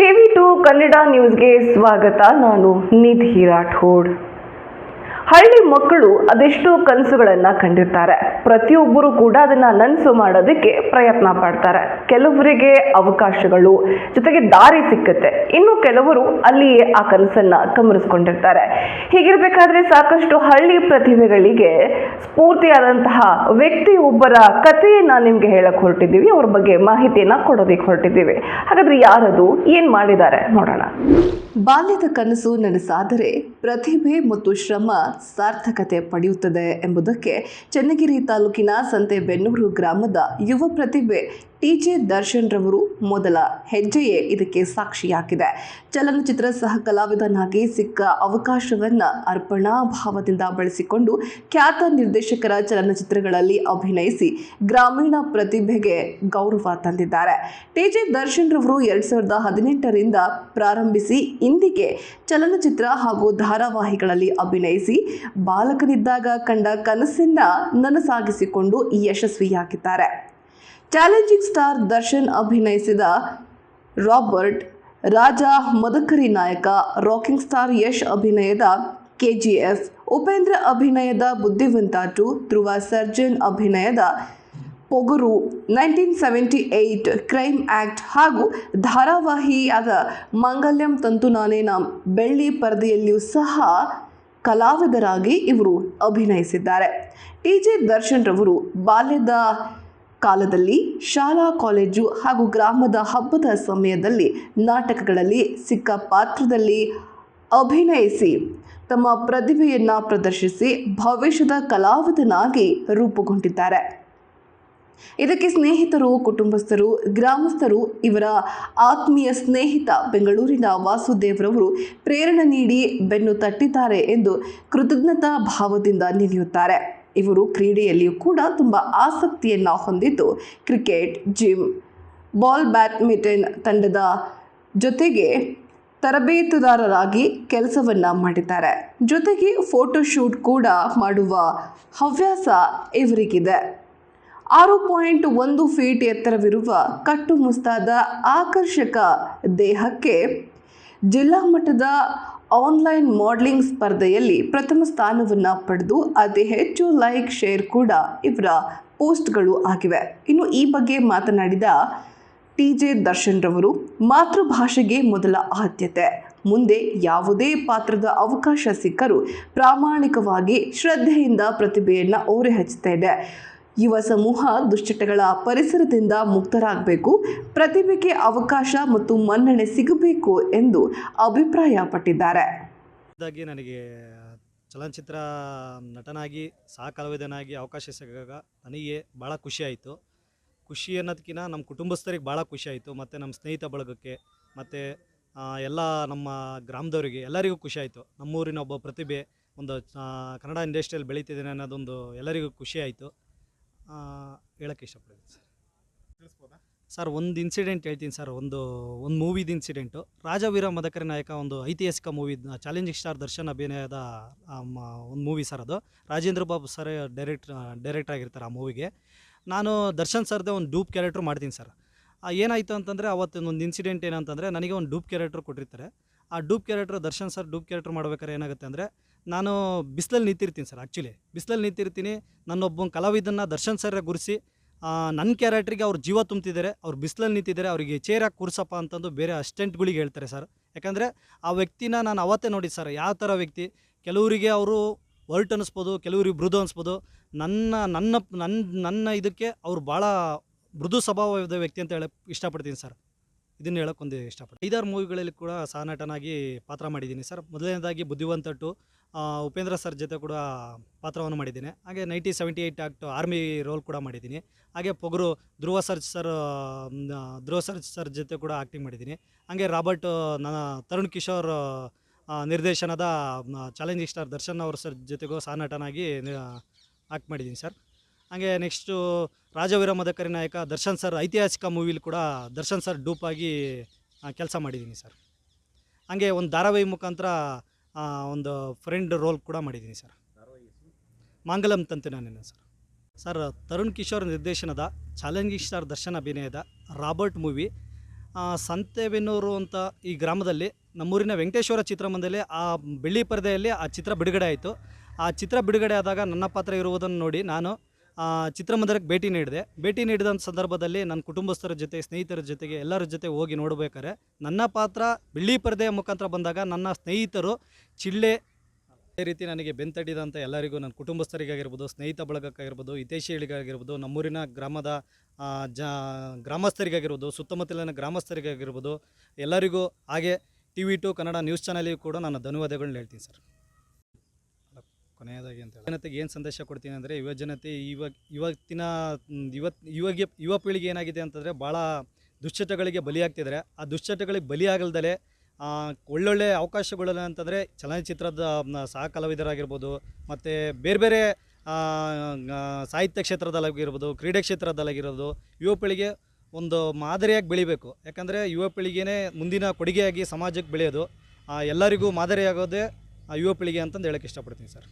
TV to Kannada ನ್ಯೂಸ್ಗೆ ಸ್ವಾಗತ. ನಾನು ನಿಧಿ ರಾಠೋಡ್. ಹಳ್ಳಿ ಮಕ್ಕಳು ಅದೆಷ್ಟೋ ಕನಸುಗಳನ್ನ ಕಂಡಿರ್ತಾರೆ. ಪ್ರತಿಯೊಬ್ಬರು ಕೂಡ ಅದನ್ನ ನನಸು ಮಾಡೋದಕ್ಕೆ ಪ್ರಯತ್ನ ಪಡ್ತಾರೆ. ಕೆಲವರಿಗೆ ಅವಕಾಶಗಳು, ಜೊತೆಗೆ ದಾರಿ ಸಿಕ್ಕತ್ತೆ. ಇನ್ನು ಕೆಲವರು ಅಲ್ಲಿಯೇ ಆ ಕನಸನ್ನ ಕಮರಿಸ್ಕೊಂಡಿರ್ತಾರೆ. ಹೀಗಿರ್ಬೇಕಾದ್ರೆ ಸಾಕಷ್ಟು ಹಳ್ಳಿ ಪ್ರತಿಭೆಗಳಿಗೆ ಸ್ಫೂರ್ತಿಯಾದಂತಹ ವ್ಯಕ್ತಿ ಒಬ್ಬರ ಕಥೆಯನ್ನ ನಿಮ್ಗೆ ಹೇಳಕ್ ಹೊರಟಿದ್ದೀವಿ. ಅವ್ರ ಬಗ್ಗೆ ಮಾಹಿತಿಯನ್ನ ಕೊಡೋದಕ್ಕೆ ಹೊರಟಿದ್ದೀವಿ. ಹಾಗಾದ್ರೆ ಯಾರದು, ಏನ್ ಮಾಡಿದ್ದಾರೆ ನೋಡೋಣ. ಬಾಲ್ಯದ ಕನಸು ನನಸಾದರೆ ಪ್ರತಿಭೆ ಮತ್ತು ಶ್ರಮ ಸಾರ್ಥಕತೆ ಪಡೆಯುತ್ತದೆ ಎಂಬುದಕ್ಕೆ ಚನ್ನಗಿರಿ ತಾಲೂಕಿನ ಸಂತೆಬೆನ್ನೂರು ಗ್ರಾಮದ ಯುವ ಪ್ರತಿಭೆ ಟಿ ಜೆ ದರ್ಶನ್ ರವರು ಮೊದಲ ಹೆಜ್ಜೆಯೇ ಇದಕ್ಕೆ ಸಾಕ್ಷಿಯಾಗಿದೆ. ಚಲನಚಿತ್ರ ಸಹ ಕಲಾವಿದನಾಗಿ ಸಿಕ್ಕ ಅವಕಾಶವನ್ನ ಅರ್ಪಣಾ ಭಾವದಿಂದ ಬಳಸಿಕೊಂಡು ಖ್ಯಾತ ನಿರ್ದೇಶಕರ ಚಲನಚಿತ್ರಗಳಲ್ಲಿ ಅಭಿನಯಿಸಿ ಗ್ರಾಮೀಣ ಪ್ರತಿಭೆಗೆ ಗೌರವ ತಂದಿದ್ದಾರೆ. ಟಿ ಜೆ ದರ್ಶನ್ ರವರು ಎರಡ್ ಸಾವಿರದ ಹದಿನೆಂಟರಿಂದ ಪ್ರಾರಂಭಿಸಿ ಇಂದಿಗೆ ಚಲನಚಿತ್ರ ಹಾಗೂ ಧಾರಾವಾಹಿಗಳಲ್ಲಿ ಅಭಿನಯಿಸಿ ಬಾಲಕನಿದ್ದಾಗ ಕಂಡ ಕನಸನ್ನ ನನಸಾಗಿಸಿಕೊಂಡು ಯಶಸ್ವಿಯಾಗಿದ್ದಾರೆ. ಚಾಲೆಂಜಿಂಗ್ ಸ್ಟಾರ್ ದರ್ಶನ್ ಅಭಿನಯಿಸಿದ ರಾಬರ್ಟ್, ರಾಜ ಮದಕರಿ ನಾಯಕ, ರಾಕಿಂಗ್ ಸ್ಟಾರ್ ಯಶ್ ಅಭಿನಯದ ಕೆಜಿಎಫ್, ಉಪೇಂದ್ರ ಅಭಿನಯದ ಬುದ್ಧಿವಂತ ಟು, ಧ್ರುವ ಸರ್ಜನ್ ಅಭಿನಯದ Pogaru, nineteen seventy eight crime act ಹಾಗೂ ಧಾರಾವಾಹಿಯಾದ ಮಂಗಲ್ಯಂ ತಂತು ನಾನೇನ ಬೆಳ್ಳಿ ಪರದೆಯಲ್ಲಿಯೂ ಸಹ ಕಲಾವಿದರಾಗಿ ಇವರು ಅಭಿನಯಿಸಿದ್ದಾರೆ. ಟಿ ಜೆ ದರ್ಶನ್ ರವರು ಬಾಲ್ಯದ ಕಾಲದಲ್ಲಿ ಶಾಲಾ, ಕಾಲೇಜು ಹಾಗೂ ಗ್ರಾಮದ ಹಬ್ಬದ ಸಮಯದಲ್ಲಿ ನಾಟಕಗಳಲ್ಲಿ ಸಿಕ್ಕ ಪಾತ್ರದಲ್ಲಿ ಅಭಿನಯಿಸಿ, ತಮ್ಮ ಪ್ರತಿಭೆಯನ್ನು ಪ್ರದರ್ಶಿಸಿ, ಭವಿಷ್ಯದ ಕಲಾವಿದನಾಗಿ ರೂಪುಗೊಂಡಿದ್ದಾರೆ. ಇದಕ್ಕೆ ಸ್ನೇಹಿತರು, ಕುಟುಂಬಸ್ಥರು, ಗ್ರಾಮಸ್ಥರು, ಇವರ ಆತ್ಮೀಯ ಸ್ನೇಹಿತ ಬೆಂಗಳೂರಿನ ವಾಸುದೇವ್ರವರು ಪ್ರೇರಣೆ ನೀಡಿ ಬೆನ್ನು ತಟ್ಟಿದ್ದಾರೆ ಎಂದು ಕೃತಜ್ಞತಾ ಭಾವದಿಂದ ನೆನೆಯುತ್ತಾರೆ ಇವರು ಕ್ರೀಡೆಯಲ್ಲಿಯೂ ಕೂಡ ತುಂಬ ಆಸಕ್ತಿಯನ್ನು ಹೊಂದಿದ್ದು. ಕ್ರಿಕೆಟ್, ಜಿಮ್, ಬಾಲ್ ಬ್ಯಾಡ್ಮಿಂಟನ್ ತಂಡದ ಜೊತೆಗೆ ತರಬೇತುದಾರರಾಗಿ ಕೆಲಸವನ್ನ ಮಾಡಿದ್ದಾರೆ. ಜೊತೆಗೆ ಫೋಟೋಶೂಟ್ ಕೂಡ ಮಾಡುವ ಹವ್ಯಾಸ ಇವರಿಗಿದೆ. ಆರು ಪಾಯಿಂಟ್ ಒಂದು ಫೀಟ್ ಎತ್ತರವಿರುವ ಕಟ್ಟುಮುಸ್ತಾದ ಆಕರ್ಷಕ ದೇಹಕ್ಕೆ ಜಿಲ್ಲಾ ಮಟ್ಟದ ಆನ್ಲೈನ್ ಮಾಡಲಿಂಗ್ ಸ್ಪರ್ಧೆಯಲ್ಲಿ ಪ್ರಥಮ ಸ್ಥಾನವನ್ನು ಪಡೆದು ಅತಿ ಹೆಚ್ಚು ಲೈಕ್, ಶೇರ್ ಕೂಡ ಇವರ ಪೋಸ್ಟ್ಗಳು ಆಗಿವೆ. ಇನ್ನು ಈ ಬಗ್ಗೆ ಮಾತನಾಡಿದ ಟಿ ಜೆ ದರ್ಶನ್ ರವರು, ಮಾತೃಭಾಷೆಗೆ ಮೊದಲ ಆದ್ಯತೆ. ಮುಂದೆ ಯಾವುದೇ ಪಾತ್ರದ ಅವಕಾಶ ಸಿಕ್ಕರೂ ಪ್ರಾಮಾಣಿಕವಾಗಿ ಶ್ರದ್ಧೆಯಿಂದ ಪ್ರತಿಭೆಯನ್ನು ಓರೆ ಹಚ್ಚುತ್ತೇನೆ ಯುವ ಸಮೂಹ ದುಶ್ಚಟಗಳ ಪರಿಸರದಿಂದ ಮುಕ್ತರಾಗಬೇಕು, ಪ್ರತಿಭೆಗೆ ಅವಕಾಶ ಮತ್ತು ಮನ್ನಣೆ ಸಿಗಬೇಕು ಎಂದು ಅಭಿಪ್ರಾಯಪಟ್ಟಿದ್ದಾರೆ. ನನಗೆ ಚಲನಚಿತ್ರ ನಟನಾಗಿ ಸಹ ಕಲಾವಿದನಾಗಿ ಅವಕಾಶ ಸಿಗಾಗ ನನಗೆ ಭಾಳ ಖುಷಿಯಾಯಿತು ಖುಷಿ ಅನ್ನೋದಕ್ಕಿಂತ ನಮ್ಮ ಕುಟುಂಬಸ್ಥರಿಗೆ ಭಾಳ ಖುಷಿಯಾಯಿತು ಮತ್ತು ನಮ್ಮ ಸ್ನೇಹಿತ ಬಳಗಕ್ಕೆ, ಮತ್ತು ಎಲ್ಲ ನಮ್ಮ ಗ್ರಾಮದವರಿಗೆ ಎಲ್ಲರಿಗೂ ಖುಷಿಯಾಯಿತು ನಮ್ಮೂರಿನ ಒಬ್ಬ ಪ್ರತಿಭೆ ಒಂದು ಕನ್ನಡ ಇಂಡಸ್ಟ್ರಿಯಲ್ಲಿ ಬೆಳೀತಿದ್ದೇನೆ ಅನ್ನೋದೊಂದು ಎಲ್ಲರಿಗೂ ಖುಷಿಯಾಯಿತು ಹೇಳೋಕ್ಕೆ ಇಷ್ಟಪಡ್ತೀನಿ ಸರ್. ತಿಳಿಸ್ಬೋದಾ? ಸರ್ ಒಂದು ಇನ್ಸಿಡೆಂಟ್ ಹೇಳ್ತೀನಿ ಸರ್ ಒಂದು ಒಂದು ಮೂವಿದ ಇನ್ಸಿಡೆಂಟು ರಾಜವೀರ ಮದಕರಿ ನಾಯಕ ಒಂದು ಐತಿಹಾಸಿಕ ಮೂವಿ ಚಾಲೆಂಜಿಂಗ್ ಸ್ಟಾರ್ ದರ್ಶನ್ ಅಭಿನಯದ ಒಂದು ಮೂವಿ ಸರ್ ಅದು. Rajendra Babu sir direct director ಆಗಿರ್ತಾರೆ ಆ ಮೂವಿಗೆ ನಾನು ದರ್ಶನ್ ಸರ್ದೇ ಒಂದು ಡೂಪ್ ಕ್ಯಾರೆಕ್ಟ್ರ್ ಮಾಡ್ತೀನಿ ಸರ್. ಏನಾಯಿತು ಅಂತಂದರೆ ಅವತ್ತಿನ ಒಂದು ಇನ್ಸಿಡೆಂಟ್ ಏನಂತಂದರೆ ನನಗೆ ಒಂದು ಡೂಪ್ ಕ್ಯಾರೆಕ್ಟ್ರ್ ಕೊಟ್ಟಿರ್ತಾರೆ. ಆ dupe character Darshan sir dupe character ಮಾಡ್ಬೇಕಾದ್ರೆ ಏನಾಗುತ್ತೆ ಅಂದರೆ, ನಾನು ಬಿಸಿಲಲ್ಲಿ ನಿಂತಿರ್ತೀನಿ ಸರ್ ಆ್ಯಕ್ಚುಲಿ ಬಿಸಿಲಲ್ಲಿ ನಿಂತಿರ್ತೀನಿ, ನನ್ನೊಬ್ಬ ಕಲಾವಿದನ್ನ ದರ್ಶನ್ ಸರ್ ಗುರಿಸಿ ನನ್ನ ಕ್ಯಾರೆಕ್ಟ್ರಿಗೆ ಅವ್ರು ಜೀವ ತುಂಬ್ತಿದ್ದಾರೆ, ಅವ್ರು ಬಿಸಿಲಲ್ಲಿ ನಿಂತಿದ್ದಾರೆ, ಅವರಿಗೆ ಚೇರಾಗಿ ಕೂರಿಸಪ್ಪ ಅಂತಂದು ಬೇರೆ ಅಸ್ಟೆಂಟ್ಗಳಿಗೆ ಹೇಳ್ತಾರೆ ಸರ್. ಯಾಕಂದರೆ, ಆ ವ್ಯಕ್ತಿನ ನಾನು ಅವತ್ತೇ ನೋಡಿ ಸರ್, ಯಾವ ಥರ ವ್ಯಕ್ತಿ, ಕೆಲವರಿಗೆ ಅವರು ಒರ್ಟ್ ಅನ್ನಿಸ್ಬೋದು ಕೆಲವರಿಗೆ ಮೃದು ಅನಿಸ್ಬೋದು, ನನ್ನ ನನ್ನ ನನ್ನ ನನ್ನ ಇದಕ್ಕೆ ಅವ್ರು ಭಾಳ ಮೃದು ಸ್ವಭಾವದ ವ್ಯಕ್ತಿ ಅಂತ ಹೇಳಕ್ಕೆ ಇಷ್ಟಪಡ್ತೀನಿ ಸರ್. ಇದನ್ನು ಹೇಳೋಕ್ಕೊಂದು ಇಷ್ಟಪಡ್ತೀನಿ. ಐದಾರು ಮೂವಿಗಳಲ್ಲಿ ಕೂಡ ಸಹನಟನಾಗಿ ಪಾತ್ರ ಮಾಡಿದ್ದೀನಿ ಸರ್. ಮೊದಲನೇದಾಗಿ ಬುದ್ಧಿವಂತ ಟು ಉಪೇಂದ್ರ ಸರ್ ಜೊತೆ ಕೂಡ ಪಾತ್ರವನ್ನು ಮಾಡಿದ್ದೀನಿ. ಹಾಗೆ ninety seventy eight act army role ಕೂಡ ಮಾಡಿದ್ದೀನಿ. ಹಾಗೆ Pogaru Dhruva sir sir Dhruva sir sir ಜೊತೆ ಕೂಡ ಆ್ಯಕ್ಟಿಂಗ್ ಮಾಡಿದ್ದೀನಿ. ಹಾಗೆ ರಾಬರ್ಟ್ ನನ್ನ ತರುಣ್ ಕಿಶೋರ್ ನಿರ್ದೇಶನದ ಚಾಲೆಂಜಿಂಗ್ ಸ್ಟಾರ್ ದರ್ಶನ್ ಅವ್ರ ಸರ್ ಜೊತೆಗೂ ಸಹನಟನಾಗಿ ಆ್ಯಕ್ಟ್ ಮಾಡಿದ್ದೀನಿ ಸರ್. ಹಾಗೆ ನೆಕ್ಸ್ಟು ರಾಜವೀರ ಮದಕರಿ ನಾಯಕ, ದರ್ಶನ್ ಸರ್ ಐತಿಹಾಸಿಕ ಮೂವಿಲಿ ಕೂಡ ದರ್ಶನ್ ಸರ್ ಡೂಪಾಗಿ ಕೆಲಸ ಮಾಡಿದ್ದೀನಿ ಸರ್ ಹಾಗೆ ಒಂದು ಧಾರಾವಾಹಿ ಮುಖಾಂತರ ಒಂದು ಫ್ರೆಂಡ್ ರೋಲ್ ಕೂಡ ಮಾಡಿದ್ದೀನಿ ಸರ್ ಮಾಂಗಲಂ ತಂತು ನಾನೇನು ಸರ್ ಸರ್ ತರುಣ್ ಕಿಶೋರ್ ನಿರ್ದೇಶನದ ಚಾಲೆಂಜಿಂಗ್ ಸ್ಟಾರ್ ದರ್ಶನ್ ಅಭಿನಯದ ರಾಬರ್ಟ್ ಮೂವಿ ಸಂತೆಬೆನ್ನೂರು ಅಂತ ಈ ಗ್ರಾಮದಲ್ಲಿ ನಮ್ಮೂರಿನ ವೆಂಕಟೇಶ್ವರ ಚಿತ್ರಮಂದಿರದಲ್ಲಿ ಆ ಬೆಳ್ಳಿ ಪರದೆಯಲ್ಲಿ ಆ ಚಿತ್ರ ಬಿಡುಗಡೆ ಆಯಿತು. ಆ ಚಿತ್ರ ಬಿಡುಗಡೆ ಆದಾಗ ನನ್ನ ಪಾತ್ರ ಇರುವುದನ್ನು ನೋಡಿ ನಾನು ಚಿತ್ರಮಂದಿರಕ್ಕೆ ಭೇಟಿ ನೀಡಿದೆ. ಭೇಟಿ ನೀಡಿದಂಥ ಸಂದರ್ಭದಲ್ಲಿ ನನ್ನ ಕುಟುಂಬಸ್ಥರ ಜೊತೆ, ಸ್ನೇಹಿತರ ಜೊತೆಗೆ ಎಲ್ಲರ ಜೊತೆ ಹೋಗಿ ನೋಡ್ಬೇಕಾದ್ರೆ, ನನ್ನ ಪಾತ್ರ ಬಿಳಿ ಪರದೆಯ ಮುಖಾಂತರ ಬಂದಾಗ ನನ್ನ ಸ್ನೇಹಿತರು ಚಿಳ್ಳೆ ಅದೇ ರೀತಿ ನನಗೆ ಬೆಂತಡಿದಂಥ ಎಲ್ಲರಿಗೂ, ನನ್ನ ಕುಟುಂಬಸ್ಥರಿಗಾಗಿರ್ಬೋದು, ಸ್ನೇಹಿತ ಬಳಗಕ್ಕಾಗಿರ್ಬೋದು, ಹಿತೈಷಿಗಳಿಗಾಗಿರ್ಬೋದು, ನಮ್ಮೂರಿನ ಗ್ರಾಮದ ಜ, ಗ್ರಾಮಸ್ಥರಿಗಾಗಿರ್ಬೋದು, ಸುತ್ತಮುತ್ತಲಿನ ಗ್ರಾಮಸ್ಥರಿಗಾಗಿರ್ಬೋದು ಎಲ್ಲರಿಗೂ ಹಾಗೆ T V two Kannada news ಚಾನಲಿಗೂ ಕೂಡ ನಾನು ಧನ್ಯವಾದಗಳನ್ನ ಹೇಳ್ತೀನಿ ಸರ್. ಕೊನೆಯದಾಗಿ ಅಂತ ಜನತೆಗೆ ಏನು ಸಂದೇಶ ಕೊಡ್ತೀನಿ ಅಂದರೆ, ಯುವ ಜನತೆ ಇವಾಗ ಇವತ್ತಿನ ಇವತ್ತು ಇವಾಗ ಯುವ ಪೀಳಿಗೆ ಏನಾಗಿದೆ ಅಂತಂದರೆ, ಭಾಳ ದುಶ್ಚಟಗಳಿಗೆ ಬಲಿಯಾಗ್ತಿದ್ದಾರೆ. ಆ ದುಶ್ಚಟಗಳಿಗೆ ಬಲಿಯಾಗಲ್ದಲೆ ಒಳ್ಳೊಳ್ಳೆ ಅವಕಾಶಗಳು ಅಂತಂದರೆ, ಚಲನಚಿತ್ರದ ಸಹ ಕಲಾವಿದರಾಗಿರ್ಬೋದು ಮತ್ತು ಬೇರೆ ಬೇರೆ ಸಾಹಿತ್ಯ ಕ್ಷೇತ್ರದಲ್ಲಾಗಿರ್ಬೋದು, ಕ್ರೀಡೆ ಕ್ಷೇತ್ರದಲ್ಲಾಗಿರೋದು, ಯುವ ಪೀಳಿಗೆ ಒಂದು ಮಾದರಿಯಾಗಿ ಬೆಳಿಬೇಕು. ಯಾಕಂದರೆ, ಯುವ ಪೀಳಿಗೆನೇ ಮುಂದಿನ ಕೊಡುಗೆಯಾಗಿ ಸಮಾಜಕ್ಕೆ ಬೆಳೆಯೋದು. ಎಲ್ಲರಿಗೂ ಮಾದರಿಯಾಗೋದೇ ಯುವ ಪೀಳಿಗೆ ಅಂತಂದು ಹೇಳೋಕ್ಕೆ ಇಷ್ಟಪಡ್ತೀನಿ ಸರ್.